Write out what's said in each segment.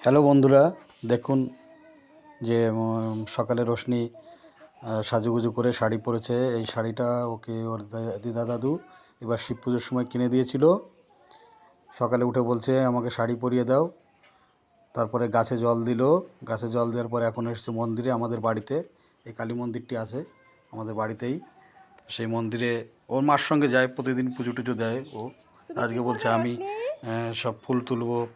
Hello বন্ধুরা দেখুন যে সকালে রোশনি সাজুগুজু করে শাড়ি পরেছে। এই শাড়িটা ওকে ওর দা- দিদা দাদু এবার শিব পুজোর সময় কিনে দিয়েছিল। সকালে উঠে বলছে আমাকে শাড়ি পরিয়ে দাও। তারপরে গাছে জল দিল। গাছে জল দেওয়ার পরে এখন এসেছে মন্দিরে আমাদের বাড়িতে। এই কালী মন্দিরটি আছে আমাদের বাড়িতেই। সেই মন্দিরে ওর মার সঙ্গে যায় প্রতিদিন পুজো টুজো দেয় ও। আজকে বলছে আমি সব ফুল তুলবো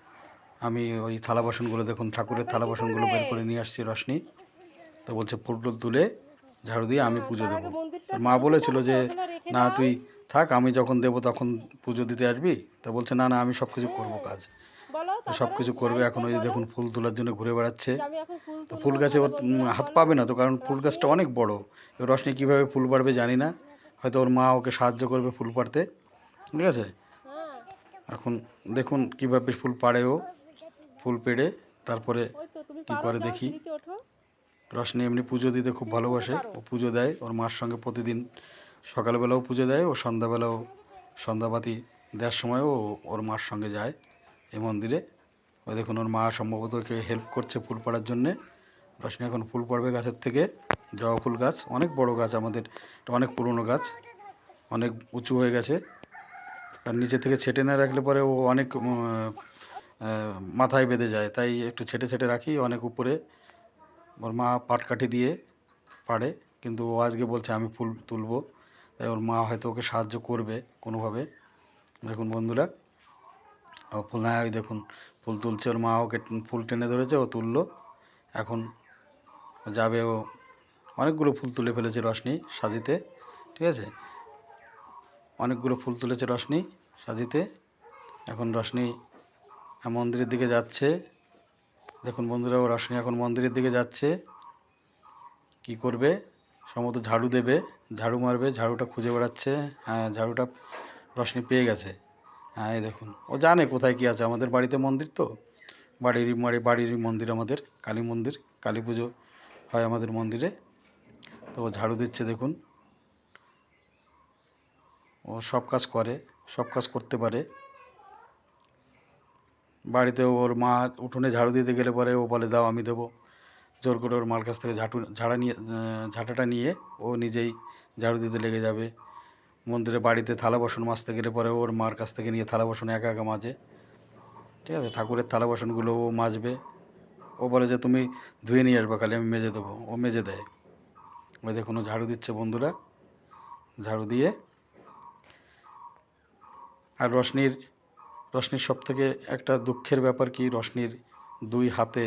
আমি ওই থালা বাসনগুলো দেখুন ঠাকুরের থালা বাসনগুলো বের করে নিয়ে আসছি রশনি। তো বলছে ফুল টুল তুলে ঝাড়ু দিয়ে আমি পুজো দেবো। মা বলেছিল যে না তুই থাক আমি যখন দেবো তখন পুজো দিতে আসবি। তা বলছে না না আমি সব কিছু করব কাজ। সব কিছু করবে এখন ওই দেখুন ফুল তোলার জন্য ঘুরে বেড়াচ্ছে। তো ফুল গাছে ওর হাত পাবে না তো কারণ ফুল গাছটা অনেক বড়। এবার রশনি কীভাবে ফুল পাড়বে জানি না। হয়তো ওর মা ওকে সাহায্য করবে ফুল পাড়তে। ঠিক আছে? হ্যাঁ। এখন দেখুন কীভাবে ফুল পাড়ে ও। ফুল পেড়ে তারপরে কি করে দেখি। রশনি এমনি পুজো দিতে খুব ভালোবাসে ও পুজো দেয় ওর মার সঙ্গে প্রতিদিন সকালবেলাও পুজো দেয় ও সন্ধ্যাবেলাও সন্ধ্যাবাতি দেওয়ার সময়ও ওর মার সঙ্গে যায় এই মন্দিরে। ওই দেখুন ওর মা সম্ভবত ওকে হেল্প করছে ফুল পাড়ার জন্যে। রশনি এখন ফুল পড়বে গাছের থেকে জবা ফুল গাছ অনেক বড় গাছ আমাদের এটা অনেক পুরনো গাছ অনেক উঁচু হয়ে গেছে। আর নিচে থেকে ছেটে না রাখলে পরে ও অনেক মাথায় বেঁধে যায়। তাই একটু ছেটে ছেটে রাখি অনেক উপরে। ওর মা পাটকাঠি দিয়ে পারে কিন্তু ও আজকে বলছে, আমি ফুল তুলবো। তাই ওর মা হয়তো ওকে সাহায্য করবে কোনোভাবে। দেখুন বন্ধুরা, ও ফুল হ্যাঁ ওই দেখুন, ফুল তুলছে। ওর মা ওকে ফুল টেনে ধরেছে, ও তুললো। এখন যাবে ও অনেকগুলো ফুল তুলে ফেলেছে রশনি সাজিতে, ঠিক আছে? অনেকগুলো ফুল তুলেছে রশনি সাজিতে। এখন রশনি মন্দিরের দিকে যাচ্ছে। দেখুন বন্ধুরা, ও রশনি এখন মন্দিরের দিকে যাচ্ছে। কি করবে? সম্ভবত ঝাড়ু দেবে, ঝাড়ু মারবে, ঝাড়ুটা খুঁজে বেড়াচ্ছে। হ্যাঁ ঝাড়ুটা রশনি পেয়ে গেছে। হ্যাঁ এই দেখুন, ও জানে কোথায় কি আছে। আমাদের বাড়িতে মন্দির তো। বাড়ির বাড়ি বাড়ির মন্দির আমাদের, কালী মন্দির। কালী পুজো হয় আমাদের মন্দিরে। তো ও ঝাড়ু দিচ্ছে, দেখুন। ও সব কাজ করে, সব কাজ করতে পারে। বাড়িতে ওর মা উঠোনে ঝাড়ু দিতে গেলে পরে ও বলে, দাও আমি দেবো। জোর করে ওর মার কাছ থেকে ঝাঁটু, ঝাড়া নিয়ে ঝাঁটাটা নিয়ে ও নিজেই ঝাড়ু দিতে লেগে যাবে। মন্দিরে বাড়িতে থালা বাসন মাজতে গেলে পরে ওর মার কাছ থেকে নিয়ে থালা বাসন একা একা মাজে। ঠিক আছে, ঠাকুরের থালা বাসনগুলো ও মাজবে। ও বলে যে, তুমি ধুয়ে নিয়ে আসবে, খালি আমি মেজে দেবো। ও মেজে দেয়। ওই দেখুন ঝাড়ু দিচ্ছে বন্ধুরা। ঝাড়ু দিয়ে। আর রশনির রশনির সব থেকে একটা দুঃখের ব্যাপার কি? রশনির দুই হাতে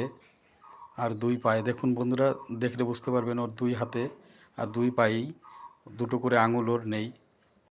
আর দুই পায়ে। দেখুন বন্ধুরা, দেখলে বুঝতে পারবেন ওর দুই হাতে আর দুই পায়েই দুটো করে আঙুল ওর নেই।